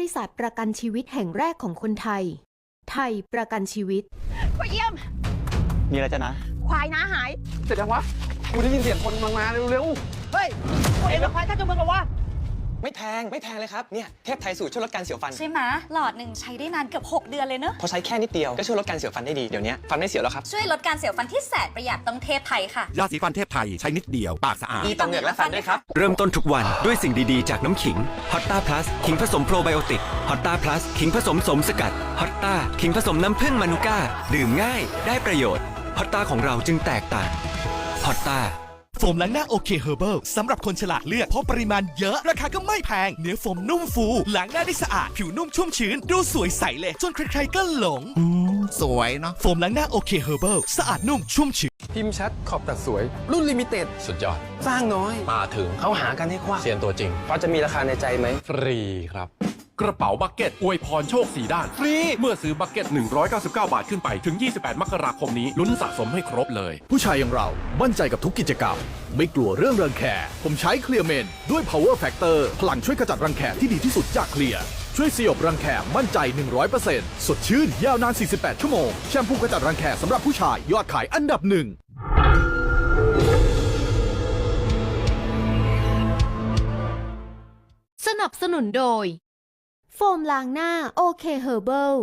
ริษัทประกันชีวิตแห่งแรกของคนไทย ไทยประกันชีวิตพ่อเยี่ยม มีอะไรจะนะ ควายน้าหาย เสร็จยังวะ กูได้ยินเสียงคนมามาเร็วเฮ้ยคนเองกับควายถ้าจะมึงกับว่า ไม่แพงไม่แพงเลยครับเนี่ยเทพไทยสูตรช่วยลดการเสียวฟัน ใช่ไหมหลอดหนึ่งใช้ได้นานเกือบ6 เดือนเลยเนอะ พอใช้แค่นิดเดียวก็ช่วยลดการเสียวฟันได้ดีเดี๋ยวนี้ฟันไม่เสียวแล้วครับช่วยลดการเสียวฟันที่แสนประหยัดต้องเทพไทยค่ะ ยาสีฟันเทพไทยใช้นิดเดียวปากสะอาด ดีต่อเหงือกและฟันด้วยครับ เริ่มต้นทุกวันด้วยสิ่งดีๆ จากน้ำขิงฮอตต้าพลัสขิงผสมโปรไบโอติกฮอตต้าพลัสขิงผสมสมสกัดฮอตต้าขิงผสมน้ำผึ้งมานูก้าดื่มง่าย ได้ประโยชน์ฮอตต้าของเราจึงแตกต่างฮอตต้าโฟมล้างหน้าโอเคเฮอร์เบิลสำหรับคนฉลาดเลือกเพราะปริมาณเยอะราคาก็ไม่แพง เนื้อโฟมนุ่มฟูล้างหน้าได้สะอาด ผิวนุ่มชุ่มชื้น ดูสวยใสเลย จนใครๆก็หลง สวยเนาะโฟมล้างหน้าโอเคเฮอร์เบิลสะอาดนุ่มชุ่มชื้นๆพิมพ์ชัดขอบตัดสวย รุ่นลิมิเต็ดสุดยอด สร้างน้อย มาถึงเขาหากันให้คว้าเซียนตัวจริงพอจะมีราคาในใจไหมฟรีครับ กระเป๋าบักเก็ตอวยพรโชคสีด้าน ฟรี เมื่อซื้อบักเก็ต 199 บาทขึ้นไปถึง 28 มกราคมนี้ลุ้นสะสมให้ครบเลย ผู้ชายอย่างเรามั่นใจกับทุกกิจกรรม ไม่กลัวเรื่องรังแค ผมใช้เคลียร์เมนด้วย power factor พลังช่วยขจัดรังแคที่ดีที่สุดจากเคลียร์ช่วยสยบรังแคมั่นใจ 100%สดชื่น ยาวนาน 48 ชั่วโมง แชมพูขจัดรังแคสำหรับผู้ชายยอดขายอันดับหนึ่งสนับสนุนโดย โฟมล้างหน้าโอเคเฮอร์เบิล